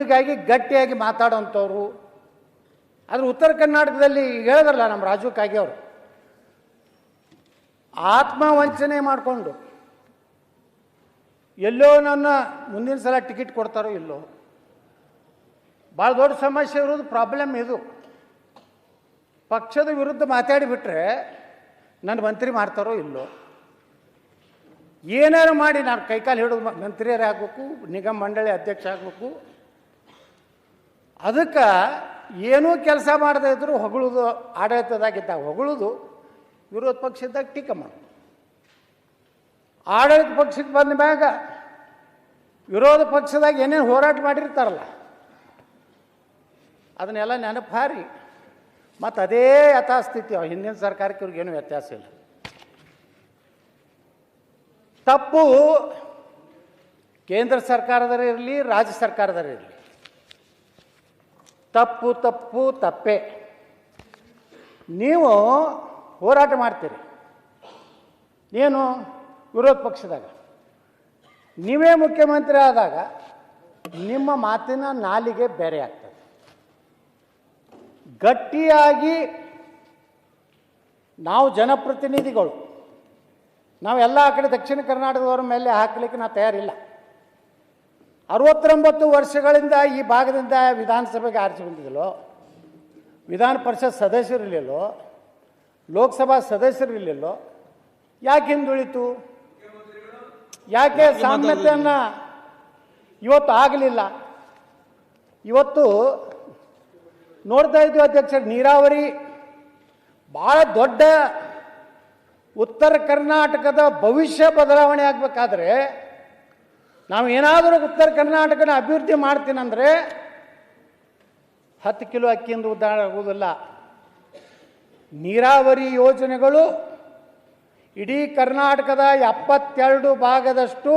ಹೀಗಾಗಿ ಗಟ್ಟಿಯಾಗಿ ಮಾತಾಡೋಂಥವ್ರು ಆದರೆ ಉತ್ತರ ಕರ್ನಾಟಕದಲ್ಲಿ ಹೇಳಿದ್ರಲ್ಲ ನಮ್ಮ ರಾಜು ಕಾಗೆ ಅವರು. ಆತ್ಮವಂಚನೆ ಮಾಡಿಕೊಂಡು ಎಲ್ಲೋ ನನ್ನ ಮುಂದಿನ ಸಲ ಟಿಕೆಟ್ ಕೊಡ್ತಾರೋ ಇಲ್ಲೋ. ಭಾಳ ದೊಡ್ಡ ಸಮಸ್ಯೆ ಇರೋದು ಪ್ರಾಬ್ಲಮ್ ಇದು. ಪಕ್ಷದ ವಿರುದ್ಧ ಮಾತಾಡಿಬಿಟ್ರೆ ನನ್ನ ಮಂತ್ರಿ ಮಾಡ್ತಾರೋ ಇಲ್ಲೋ. ಏನಾರು ಮಾಡಿ ನಾನು ಕೈಕಾಲು ಹಿಡಿದು ಮಂತ್ರಿಯರೇ ಆಗಬೇಕು ನಿಗಮ ಮಂಡಳಿ ಅಧ್ಯಕ್ಷ ಆಗಬೇಕು ಅದಕ್ಕೆ ಏನೂ ಕೆಲಸ ಮಾಡದೇ ಇದ್ದರೂ ಹೊಗಳುದು ಆಡಳಿತದಾಗಿದ್ದಾಗ ಹೊಗಳುದು ವಿರೋಧ ಪಕ್ಷದಾಗ ಟೀಕೆ ಮಾಡ. ಆಡಳಿತ ಪಕ್ಷಕ್ಕೆ ಬಂದ ಮ್ಯಾಗ ವಿರೋಧ ಪಕ್ಷದಾಗ ಏನೇನು ಹೋರಾಟ ಮಾಡಿರ್ತಾರಲ್ಲ, ಅದನ್ನೆಲ್ಲ ನೆನಪು ಹಾರಿ ಮತ್ತು ಅದೇ ಯಥಾಸ್ಥಿತಿ ಹಿಂದಿನ ಸರ್ಕಾರಕ್ಕೆ ಇವ್ರಿಗೇನು ವ್ಯತ್ಯಾಸ ಇಲ್ಲ. ತಪ್ಪು ಕೇಂದ್ರ ಸರ್ಕಾರದವರೇ ಇರಲಿ, ರಾಜ್ಯ ಸರ್ಕಾರದವರೇ ಇರಲಿ. ತಪ್ಪು ತಪ್ಪು, ತಪ್ಪೆ. ನೀವು ಹೋರಾಟ ಮಾಡ್ತೀರಿ. ಏನು ವಿರೋಧ ಪಕ್ಷದಾಗ. ನೀವೇ ಮುಖ್ಯಮಂತ್ರಿ ಆದಾಗ ನಿಮ್ಮ ಮಾತಿನ ನಾಲಿಗೆ ಬೇರೆ ಆಗ್ತದೆ. ಗಟ್ಟಿಯಾಗಿ ನಾವು ಜನಪ್ರತಿನಿಧಿಗಳು. ನಾವೆಲ್ಲ ಆ ಕಡೆ ದಕ್ಷಿಣ ಕರ್ನಾಟಕದವ್ರ ಮೇಲೆ ಹಾಕಲಿಕ್ಕೆ ನಾವು ತಯಾರಿಲ್ಲ. ಅರವತ್ತೊಂಬತ್ತು ವರ್ಷಗಳಿಂದ ಈ ಭಾಗದಿಂದ ವಿಧಾನಸಭೆಗೆ ಆರಿಸಿ ಬಂದಿದ್ದಲ್ಲೋ? ವಿಧಾನ ಪರಿಷತ್ ಸದಸ್ಯರಿರಲಿಲ್ಲೋ ಲೋಕಸಭಾ ಸದಸ್ಯರಿರಲಿಲ್ಲೋ ಯಾಕೆ ಹಿಂದುಳಿತು? ಯಾಕೆ ಸಾಮ್ಯತೆಯನ್ನು ಇವತ್ತು ಆಗಲಿಲ್ಲ? ಇವತ್ತು ನೋಡ್ತಾ ಇದ್ದು ಅಧ್ಯಕ್ಷರು ನೀರಾವರಿ ಭಾಳ ದೊಡ್ಡ ಉತ್ತರ ಕರ್ನಾಟಕದ ಭವಿಷ್ಯ ಬದಲಾವಣೆ ಆಗಬೇಕಾದ್ರೆ ನಾವು ಏನಾದರೂ ಉತ್ತರ ಕರ್ನಾಟಕನ ಅಭಿವೃದ್ಧಿ ಮಾಡ್ತೀನಂದರೆ ಹತ್ತು ಕಿಲೋ ಅಕ್ಕಿಯಿಂದ ಉದ್ದಾರ ಆಗುವುದಿಲ್ಲ ನೀರಾವರಿ ಯೋಜನೆಗಳು ಇಡೀ ಕರ್ನಾಟಕದ ಎಪ್ಪತ್ತೆರಡು ಭಾಗದಷ್ಟು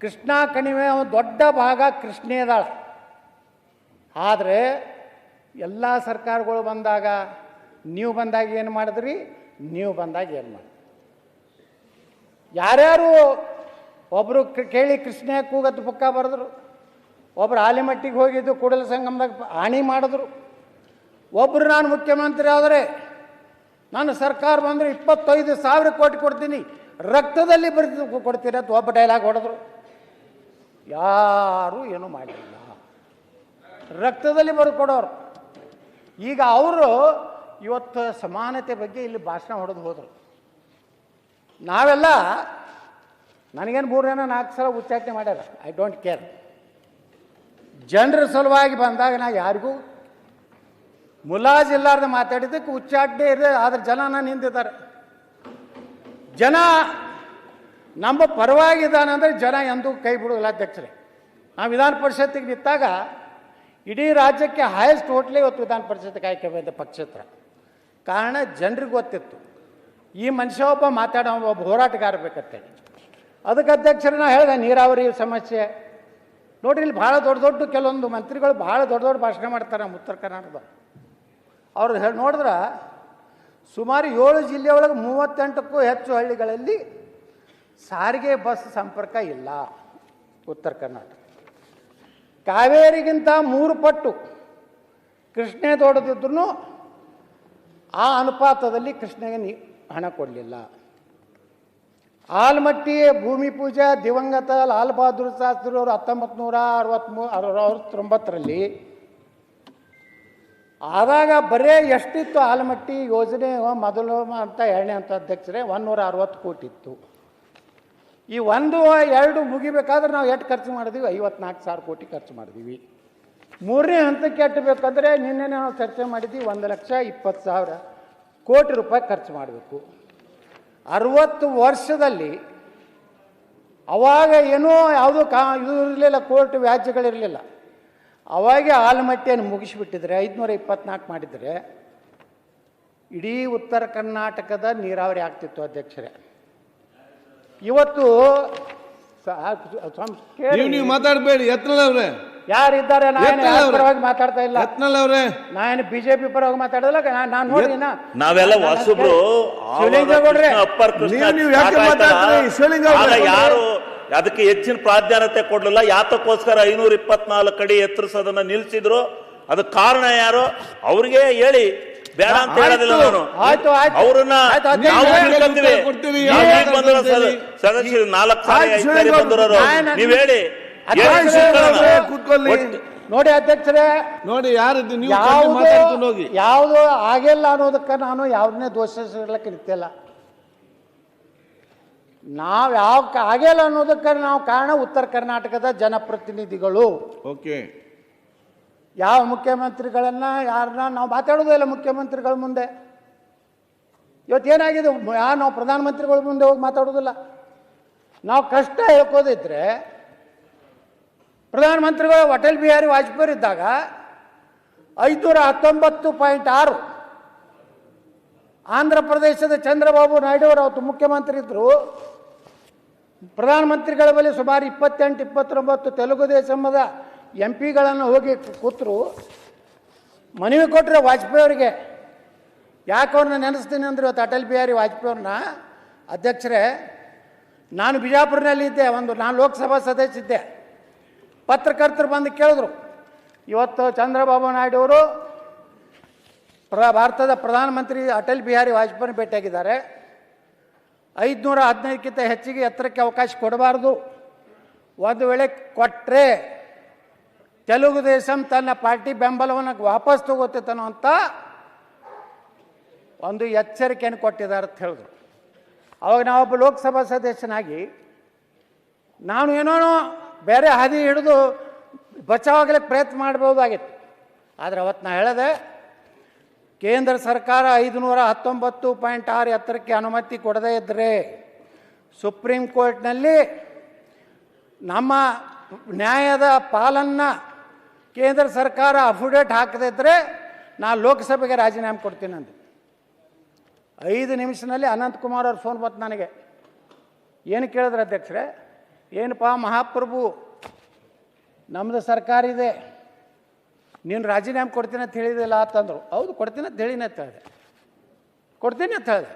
ಕೃಷ್ಣಾ ಕಣಿವೆ ದೊಡ್ಡ ಭಾಗ ಕೃಷ್ಣೇದಾಳ ಆದರೆ ಎಲ್ಲ ಸರ್ಕಾರಗಳು ಬಂದಾಗ ನೀವು ಬಂದಾಗ ಏನು ಮಾಡಿದ್ರಿ? ನೀವು ಬಂದಾಗ ಏನು ಮಾಡಿ ಯಾರ್ಯಾರು ಒಬ್ಬರು ಕೇಳಿ ಕೃಷ್ಣ ಕೂಗತ್ತು ಪುಕ್ಕ ಬರೆದ್ರು. ಒಬ್ಬರು ಆಲಿಮಟ್ಟಿಗೆ ಹೋಗಿದ್ದು ಕೂಡಲ ಸಂಗಮದಾಗ ಹಾನಿ ಮಾಡಿದ್ರು. ಒಬ್ಬರು ನಾನು ಮುಖ್ಯಮಂತ್ರಿ ಆದರೆ ನಾನು ಸರ್ಕಾರ ಬಂದರೆ ಇಪ್ಪತ್ತೈದು ಸಾವಿರ ಕೋಟಿ ಕೊಡ್ತೀನಿ. ರಕ್ತದಲ್ಲಿ ಬರೆದು ಕೊಡ್ತೀನಿ ಅಂತ ಒಬ್ಬ ಡೈಲಾಗ್ ಹೊಡೆದ್ರು. ಯಾರೂ ಏನೂ ಮಾಡಲಿಲ್ಲ ರಕ್ತದಲ್ಲಿ ಬರೆದು ಕೊಡೋರು. ಈಗ ಅವರು ಇವತ್ತು ಸಮಾನತೆ ಬಗ್ಗೆ ಇಲ್ಲಿ ಭಾಷಣ ಹೊಡೆದು ಹೋದರು. ನಾವೆಲ್ಲ ನನಗೇನು ಮೂರೇನೋ ನಾಲ್ಕು ಸಲ ಉಚ್ಚಾಟನೆ ಮಾಡ್ಯಾರ? ಐ ಡೋಂಟ್ ಕೇರ್ ಜನರ ಸಲುವಾಗಿ ಬಂದಾಗ ನಾ ಯಾರಿಗೂ ಮುಲಾಜಿಲ್ಲಾರ್ದೆ ಮಾತಾಡಿದ್ದಕ್ಕೆ ಉಚ್ಚಾಟನೆ ಇದೆ ಆದ್ರೆ ಜನ ನಿಂತಿದ್ದಾರೆ ಜನ ನಮ್ಮ ಅಂದರೆ ಜನ ಎಂದೂ ಕೈ ಬಿಡೋದಿಲ್ಲ ಅಧ್ಯಕ್ಷರೇ. ನಾವು ವಿಧಾನ ಪರಿಷತ್ತಿಗೆ ನಿಂತಾಗ ಇಡೀ ರಾಜ್ಯಕ್ಕೆ ಹೈಯೆಸ್ಟ್ ಹೋಟ್ಲೇ ಇವತ್ತು ವಿಧಾನ ಪರಿಷತ್ತಿಗೆ ಆಯ್ಕೆ ಬಂದ ಪಕ್ಷೇತ್ರ. ಕಾರಣ ಜನರಿಗೆ ಗೊತ್ತಿತ್ತು. ಈ ಮನುಷ್ಯ ಒಬ್ಬ ಮಾತಾಡೋ, ಒಬ್ಬ ಹೋರಾಟಗಾರ ಬೇಕಂತೇಳಿ. ಅದಕ್ಕೆ ಅಧ್ಯಕ್ಷರು ನಾ ಹೇಳಿದೆ, ನೀರಾವರಿ ಸಮಸ್ಯೆ. ನೋಡ್ರಿ ಇಲ್ಲಿ ಭಾಳ ದೊಡ್ಡ ದೊಡ್ಡ ಕೆಲವೊಂದು ಮಂತ್ರಿಗಳು ಭಾಳ ದೊಡ್ಡ ದೊಡ್ಡ ಭಾಷಣ ಮಾಡ್ತಾರೆ ನಮ್ಮ ಉತ್ತರ ಕರ್ನಾಟಕದ. ಅವ್ರು ಹೇಳಿ, ನೋಡಿದ್ರೆ ಸುಮಾರು ಏಳು ಜಿಲ್ಲೆ ಒಳಗೆ ಮೂವತ್ತೆಂಟಕ್ಕೂ ಹೆಚ್ಚು ಹಳ್ಳಿಗಳಲ್ಲಿ ಸಾರಿಗೆ ಬಸ್ ಸಂಪರ್ಕ ಇಲ್ಲ ಉತ್ತರ ಕರ್ನಾಟಕ. ಕಾವೇರಿಗಿಂತ ಮೂರು ಪಟ್ಟು ಕೃಷ್ಣೆ ದೊಡ್ಡದಿದ್ರೂ ಆ ಅನುಪಾತದಲ್ಲಿ ಕೃಷ್ಣಗೆ ನೀ ಹಣ ಕೊಡಲಿಲ್ಲ. ಆಲ್ಮಟ್ಟಿ ಭೂಮಿ ಪೂಜಾ ದಿವಂಗತ ಲಾಲ್ ಬಹದ್ದೂರ್ ಶಾಸ್ತ್ರಿ ಅವರು ಹತ್ತೊಂಬತ್ತು ನೂರ ಅರವತ್ಮೂ ಅರವತ್ತೊಂಬತ್ತರಲ್ಲಿ ಆದಾಗ ಬರೇ ಎಷ್ಟಿತ್ತು ಆಲ್ಮಟ್ಟಿ ಯೋಜನೆ? ಮೊದಲು ಅಂತ ಎರಡನೇ ಅಂತ ಅಧ್ಯಕ್ಷರೇ, ಒಂದೂರ ಅರವತ್ತು ಕೋಟಿ ಇತ್ತು. ಈ ಒಂದು, ಎರಡು ಮುಗಿಬೇಕಾದ್ರೆ ನಾವು ಎಷ್ಟು ಖರ್ಚು ಮಾಡಿದ್ವಿ? ಐವತ್ನಾಲ್ಕು ಸಾವಿರ ಕೋಟಿ ಖರ್ಚು ಮಾಡಿದ್ವಿ. ಮೂರನೇ ಹಂತಕ್ಕೆ ಎಟ್ಟಬೇಕಂದ್ರೆ ನಿನ್ನೆ ನಾವು ಚರ್ಚೆ ಮಾಡಿದ್ವಿ, ಒಂದು ಲಕ್ಷ ಇಪ್ಪತ್ತು ಸಾವಿರ ಕೋಟಿ ರೂಪಾಯಿ ಖರ್ಚು ಮಾಡಬೇಕು. ಅರವತ್ತು ವರ್ಷದಲ್ಲಿ ಅವಾಗ ಏನೋ ಯಾವುದೋ ಕಾ ಇದು ಇರಲಿಲ್ಲ, ಕೋರ್ಟ್ ವ್ಯಾಜ್ಯಗಳಿರಲಿಲ್ಲ. ಅವಾಗೆ ಆಲಮಟ್ಟಿಯನ್ನು ಮುಗಿಸಿಬಿಟ್ಟಿದ್ರೆ, ಐದುನೂರ ಇಪ್ಪತ್ನಾಲ್ಕು ಮಾಡಿದರೆ, ಇಡೀ ಉತ್ತರ ಕರ್ನಾಟಕದ ನೀರಾವರಿ ಆಗ್ತಿತ್ತು ಅಧ್ಯಕ್ಷರೇ. ಇವತ್ತು. ನೀವು ಮಾತಾಡಬೇಡಿ ಅವ್ರೆ. ಯಾರಿದ್ದಾರೆ? ನಾನು ಪರವಾಗಿ ಮಾತಾಡ್ತಾ ಇಲ್ಲ. ಯತ್ನಲ್ ಅವರೇ. ನಾನು ಬಿಜೆಪಿ ಪರವಾಗಿ ಮಾತಾಡೋದಿಲ್ಲ ನಾನು ನೋಡಿ ನಾವೆಲ್ಲ ಹೊಸಬ್ರು. ಶಿವಲಿಂಗೇಗೌಡ್ರೆ, ಅಪ್ಪರ್ ಕೃಷ್ಣ ನೀವು- ನೀವು ಯಾಕೆ ಸ್ಟಾರ್ಟ್ ಆಯ್ತಲ್ಲ, ಮಾತಾಡ್ತೀರಿ? ಶಿವಲಿಂಗೇಗೌಡ್ರೆ. ಯಾರು ಅದಕ್ಕೆ ಹೆಚ್ಚಿನ ಪ್ರಾಧಾನ್ಯತೆ ಕೊಡಲಿಲ್ಲ. ಯಾತಕ್ಕೋಸ್ಕರ ಐನೂರ ಇಪ್ಪತ್ನಾಲ್ಕು ಅಡಿ ಎತ್ತರಿಸೋದನ್ನ ನಿಲ್ಸಿದ್ರು. ಅದಕ್ಕೆ ಕಾರಣ ಯಾರು? ಅವ್ರಿಗೆ ಹೇಳಿ. ಬೇಡ ಅಂತ ಹೇಳೋದಿಲ್ಲ ನಾನು. ಆಯ್ತು, ಆಯ್ತು. ಅವ್ರನ್ನ ನಾವು. ತಿಳ್ಕೊಂತೀವಿ. ಬಂದಿರೋ ನಾಲ್ಕು ಸಾರಿ ಶಿವಲಿಂಗ ಬಂದಿರೋರು. ನೀವ್ ಹೇಳಿ. ಕೂತ್ಕೊಳ್ಳಿ. ನೋಡಿ ಅಧ್ಯಕ್ಷರೇ ನೋಡಿ ಯಾರು ಹೋಗಿ. ಯಾವುದು ಆಗಿಲ್ಲ ಅನ್ನೋದಕ್ಕೆ ನಾನು ಯಾವ್ದನ್ನೇ ದೋಷಿಸಲಿಕ್ಕೆ ಇರ್ತಿಲ್ಲ ನಾವು ಯಾವ ಆಗಿಲ್ಲ ಅನ್ನೋದಕ್ಕೆ ನಾವು ಕಾರಣ ಉತ್ತರ ಕರ್ನಾಟಕದ ಜನಪ್ರತಿನಿಧಿಗಳು. ಓಕೆ. ಯಾವ ಮುಖ್ಯಮಂತ್ರಿಗಳನ್ನ ಯಾರನ್ನ ನಾವು ಮಾತಾಡೋದೇ ಇಲ್ಲ ಮುಖ್ಯಮಂತ್ರಿಗಳ ಮುಂದೆ. ಇವತ್ತು ಏನಾಗಿದೆ? ಯಾರು ನಾವು ಪ್ರಧಾನಮಂತ್ರಿಗಳ ಮುಂದೆ ಹೋಗಿ ಮಾತಾಡೋದಿಲ್ಲ. ನಾವು ಕಷ್ಟ ಹೇಳ್ಕೋದಿದ್ರೆ ಪ್ರಧಾನಮಂತ್ರಿಗಳು ಅಟಲ್ ಬಿಹಾರಿ ವಾಜಪೇಯಿ ಇದ್ದಾಗ ಐದುನೂರ ಹತ್ತೊಂಬತ್ತು ಪಾಯಿಂಟ್ ಆರು. ಆಂಧ್ರ ಪ್ರದೇಶದ ಚಂದ್ರಬಾಬು ನಾಯ್ಡು ಅವರು ಅವತ್ತು ಮುಖ್ಯಮಂತ್ರಿ ಇದ್ದರು ಪ್ರಧಾನಮಂತ್ರಿಗಳ ಬಳಿ ಸುಮಾರು ಇಪ್ಪತ್ತೆಂಟು, ಇಪ್ಪತ್ತೊಂಬತ್ತು ತೆಲುಗು ದೇಶಮದ ಎಂ ಪಿಗಳನ್ನು ಹೋಗಿ ಕೂತರು. ಮನವಿ ಕೊಟ್ಟರೆ ವಾಜಪೇಯಿ ಅವರಿಗೆ, ಯಾಕೆ ಅವ್ರನ್ನ ನೆನೆಸ್ತೀನಿ ಅಂದ್ರೆ ಇವತ್ತು ಅಟಲ್ ಬಿಹಾರಿ ವಾಜಪೇಯಿ ಅವ್ರನ್ನ. ಅಧ್ಯಕ್ಷರೇ, ನಾನು ಬಿಜಾಪುರನಲ್ಲಿ ಇದ್ದೆ ಒಂದು ನಾನು ಲೋಕಸಭಾ ಸದಸ್ಯ ಇದ್ದೆ. ಪತ್ರಕರ್ತರು ಬಂದು ಕೇಳಿದ್ರು. ಇವತ್ತು ಚಂದ್ರಬಾಬು ನಾಯ್ಡು ಅವರು ಪ್ರ ಭಾರತದ ಪ್ರಧಾನಮಂತ್ರಿ ಅಟಲ್ ಬಿಹಾರಿ ವಾಜಪೇಯಿ ಭೇಟಿಯಾಗಿದ್ದಾರೆ. ಐದುನೂರ ಹದಿನೈದಕ್ಕಿಂತ ಹೆಚ್ಚಿಗೆ ಎತ್ತರಕ್ಕೆ ಅವಕಾಶ ಕೊಡಬಾರ್ದು. ಒಂದು ವೇಳೆ ಕೊಟ್ಟರೆ ತೆಲುಗು ದೇಶಂ ತನ್ನ ಪಾರ್ಟಿ ಬೆಂಬಲವನ್ನು ವಾಪಸ್ ತಗೋತೈತನೋ ಅಂತ ಒಂದು ಎಚ್ಚರಿಕೆಯನ್ನು ಕೊಟ್ಟಿದ್ದಾರೆ ಅಂತ ಹೇಳಿದ್ರು. ಅವಾಗ ನಾವೊಬ್ಬ ಲೋಕಸಭಾ ಸದಸ್ಯನಾಗಿ ನಾನು ಏನೋ ಬೇರೆ ಹಾದಿ ಹಿಡಿದು ಬಚಾವಾಗಲಿಕ್ಕೆ ಪ್ರಯತ್ನ ಮಾಡ್ಬೋದಾಗಿತ್ತು. ಆದರೆ ಅವತ್ತು ನಾ ಹೇಳಿದೆ, ಕೇಂದ್ರ ಸರ್ಕಾರ ಐದುನೂರ ಹತ್ತೊಂಬತ್ತು ಪಾಯಿಂಟ್ ಆರು ಎತ್ತರಕ್ಕೆ ಅನುಮತಿ ಕೊಡದೇ ಇದ್ದರೆ ಸುಪ್ರೀಂ ಕೋರ್ಟ್ನಲ್ಲಿ ನಮ್ಮ ನ್ಯಾಯದ ಪಾಲನ್ನು ಕೇಂದ್ರ ಸರ್ಕಾರ ಅಫಿಡೇಟ್ ಹಾಕದೇ ಇದ್ದರೆ ನಾನು ಲೋಕಸಭೆಗೆ ರಾಜೀನಾಮೆ ಕೊಡ್ತೀನಿ ಅಂದೆ ಐದು ನಿಮಿಷದಲ್ಲಿ ಅನಂತಕುಮಾರ್ ಅವ್ರ ಫೋನ್ ಬಂತು ನನಗೆ. ಏನು ಕೇಳಿದ್ರೆ ಅಧ್ಯಕ್ಷರೇ? ಏನಪ್ಪ ಮಹಾಪ್ರಭು ನಮ್ಮದು ಸರ್ಕಾರ ಇದೆ. ನೀನು ರಾಜೀನಾಮೆ ಕೊಡ್ತೀನಿ ಅಂತ ಹೇಳಿದಿಲ್ಲ ಅಂತಂದರು ಹೌದು, ಕೊಡ್ತೀನಿ ಅಂತ ಹೇಳಿನ ಅಂತ ಹೇಳಿದೆ. ಕೊಡ್ತೀನಿ ಅಂತ ಹೇಳಿದೆ.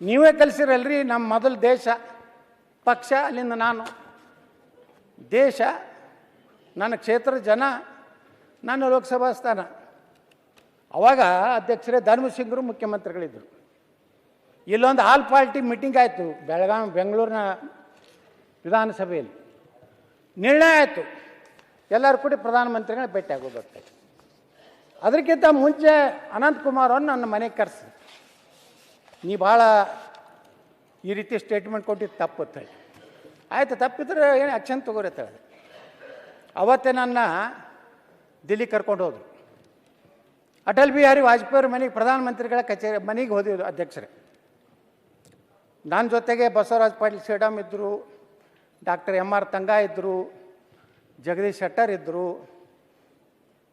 ನೀವೇ ಕಲಿಸಿರಲ್ರಿ ನಮ್ಮ ಮೊದಲು ದೇಶ, ಪಕ್ಷ, ಅಲ್ಲಿಂದ ನಾನು. ದೇಶ, ನನ್ನ ಕ್ಷೇತ್ರದ ಜನ, ನನ್ನ ಲೋಕಸಭಾ ಸ್ಥಾನ. ಅವಾಗ ಅಧ್ಯಕ್ಷರೇ ಧರ್ಮಸಿಂಗರು ಮುಖ್ಯಮಂತ್ರಿಗಳಿದ್ದರು ಇಲ್ಲೊಂದು ಆಲ್ ಪಾರ್ಟಿ ಮೀಟಿಂಗ್ ಆಯಿತು. ಬೆಳಗಾವಿ, ಬೆಂಗಳೂರಿನ ವಿಧಾನಸಭೆಯಲ್ಲಿ. ನಿರ್ಣಯ ಆಯಿತು. ಎಲ್ಲರೂ ಕೂಡ ಪ್ರಧಾನಮಂತ್ರಿಗಳ ಭೇಟಿ ಆಗೋಗುತ್ತೆ ಅದಕ್ಕಿಂತ ಮುಂಚೆ ಅನಂತಕುಮಾರ್ ಅವ್ರು ನನ್ನ ಮನೆಗೆ ಕರೆಸಿ ನೀ ಭಾಳ ಈ ರೀತಿ ಸ್ಟೇಟ್ಮೆಂಟ್ ಕೊಟ್ಟಿದ್ದು ತಪ್ಪು ಅಂತ ಆಯಿತು, ತಪ್ಪಿದ್ರೆ ಏನು ಆ್ಯಕ್ಷನ್ ತಗೋರಿ ಅಂತ ಅವತ್ತೇ ನನ್ನ ದಿಲ್ಲಿ ಕರ್ಕೊಂಡು ಹೋದರು. ಅಟಲ್ ಬಿಹಾರಿ ವಾಜಪೇಯಿ ಮನೆಗೆ ಪ್ರಧಾನಮಂತ್ರಿಗಳ ಕಚೇರಿ, ಮನೆಗೆ ಹೋದಿದ್ರು ಅಧ್ಯಕ್ಷರೇ. ನನ್ನ ಜೊತೆಗೆ ಬಸವರಾಜ ಪಾಟೀಲ್ ಸೇಡಮ್ ಇದ್ದರು ಡಾಕ್ಟರ್ ಎಂ ಆರ್ ತಂಗ ಇದ್ದರು ಜಗದೀಶ್ ಶೆಟ್ಟರ್ ಇದ್ದರು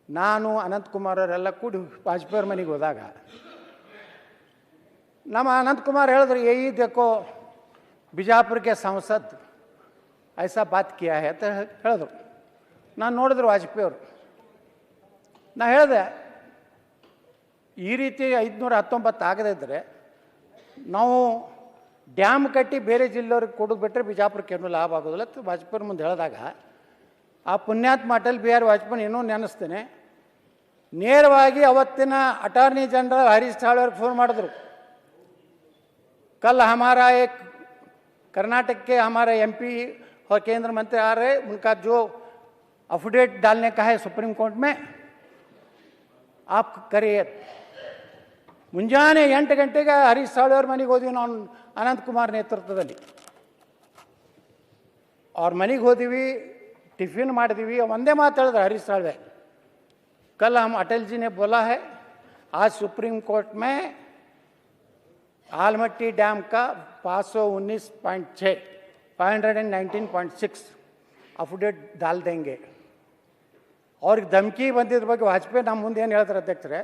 ನಾನು ಅನಂತಕುಮಾರ್ ಅವರೆಲ್ಲ ಕೂಡಿ ವಾಜಪೇಯಿ ಅವ್ರ ಮನೆಗೆ ಹೋದಾಗ, ನಮ್ಮ ಅನಂತಕುಮಾರ್ ಹೇಳಿದ್ರು, ಏ ದೇಕೋ ಬಿಜಾಪುರಕ್ಕೆ ಸಂಸತ್, ಐಸಾ ಬಾತ್ ಕಿಯಾ ಅಂತ ಹೇಳಿದ್ರು. ನಾನು ನೋಡಿದ್ರು ವಾಜಪೇಯಿ ಅವರು. ನಾ ಹೇಳಿದೆ, ಈ ರೀತಿ ಐದುನೂರ ಹತ್ತೊಂಬತ್ತು ಆಗದಿದ್ದರೆ ನಾವು ಡ್ಯಾಮ್ ಕಟ್ಟಿ ಬೇರೆ ಜಿಲ್ಲೆಯವ್ರಿಗೆ ಕೊಡೋದು ಬಿಟ್ಟರೆ ಬಿಜಾಪುರಕ್ಕೆ ಏನೂ ಲಾಭ ಆಗೋದಿಲ್ಲ ಅಂತ ವಾಜಪೇಯಿ ಮುಂದೆ ಹೇಳಿದಾಗ ಆ ಪುಣ್ಯಾತ್ಮ ಅಟಲ್ ಬಿಹಾರಿ ವಾಜಪೇಯಿ ಏನೋ ನೆನೆಸ್ತೇನೆ ನೇರವಾಗಿ ಅವತ್ತಿನ ಅಟಾರ್ನಿ ಜನರಲ್ ಹರೀಶ್ ಸಾಳ್ವೆ ಅವ್ರಿಗೆ ಫೋನ್ ಮಾಡಿದ್ರು कल हमारा एक कर्नाटक के हमारे एमपी और केंद्र मंत्री आ रहे उनका जो अफिडेट डालने का है सुप्रीम कोर्ट में आप करिए ಮುಂಜಾನೆ ಎಂಟು ಗಂಟೆಗೆ ಹರೀಶ್ ಸಾಳ್ವೆ ಅವ್ರ ಮನೆಗೆ ಹೋದ್ವಿ ನಾವು ಅನಂತಕುಮಾರ್ ನೇತೃತ್ವದಲ್ಲಿ ಅವ್ರ ಮನೆಗೆ ಹೋದಿವಿ ಟಿಫಿನ್ ಮಾಡಿದ್ವಿ ಒಂದೇ ಮಾತು ಹೇಳಿದ್ರು ಹರೀಶ್ ಸಾಳ್ವೆ कल हम अटल जी ने बोला है आज सुप्रीम कोर्ट में आलमट्टी डैम का पाँच सौ उन्नीस पॉइंट छः five hundred and nineteen point six affidavit डाल देंगे ಅವ್ರಿಗೆ ಧಮಕಿ ಬಂದಿದ್ರ ಬಗ್ಗೆ ವಾಜಪೇಯಿ ನಮ್ಮ ಮುಂದೆ ಏನು ಹೇಳ್ತಾರೆ ಅಧ್ಯಕ್ಷರೇ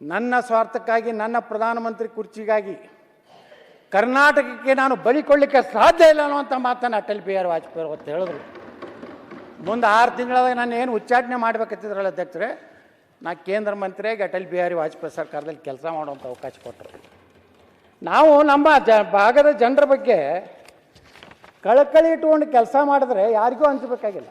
ನನ್ನ ಸ್ವಾರ್ಥಕ್ಕಾಗಿ, ನನ್ನ ಪ್ರಧಾನಮಂತ್ರಿ ಕುರ್ಚಿಗಾಗಿ ಕರ್ನಾಟಕಕ್ಕೆ ನಾನು ಬಲಿ ಕೊಡಲಿಕ್ಕೆ ಸಾಧ್ಯ ಇಲ್ಲ ಅನ್ನುವಂಥ ಮಾತನ್ನು ಅಟಲ್ ಬಿಹಾರಿ ವಾಜಪೇಯಿ ಅವತ್ತು ಹೇಳಿದ್ರು. ಮುಂದೆ ಆರು ತಿಂಗಳದಾಗ ನಾನು ಏನು ಉಚ್ಚಾಟನೆ ಮಾಡಬೇಕಂತಿದ್ರಲ್ಲ ಅಧ್ಯಕ್ಷರೇ, ನಾ ಕೇಂದ್ರ ಮಂತ್ರಿಯಾಗಿ ಅಟಲ್ ಬಿಹಾರಿ ವಾಜಪೇಯಿ ಸರ್ಕಾರದಲ್ಲಿ ಕೆಲಸ ಮಾಡುವಂಥ ಅವಕಾಶ ಕೊಟ್ಟರು. ನಾವು ನಮ್ಮ ಜ, ಭಾಗದ ಜನರ ಬಗ್ಗೆ ಕಳಕಳಿ ಇಟ್ಕೊಂಡು ಕೆಲಸ ಮಾಡಿದ್ರೆ ಯಾರಿಗೂ ಹಂಚಬೇಕಾಗಿಲ್ಲ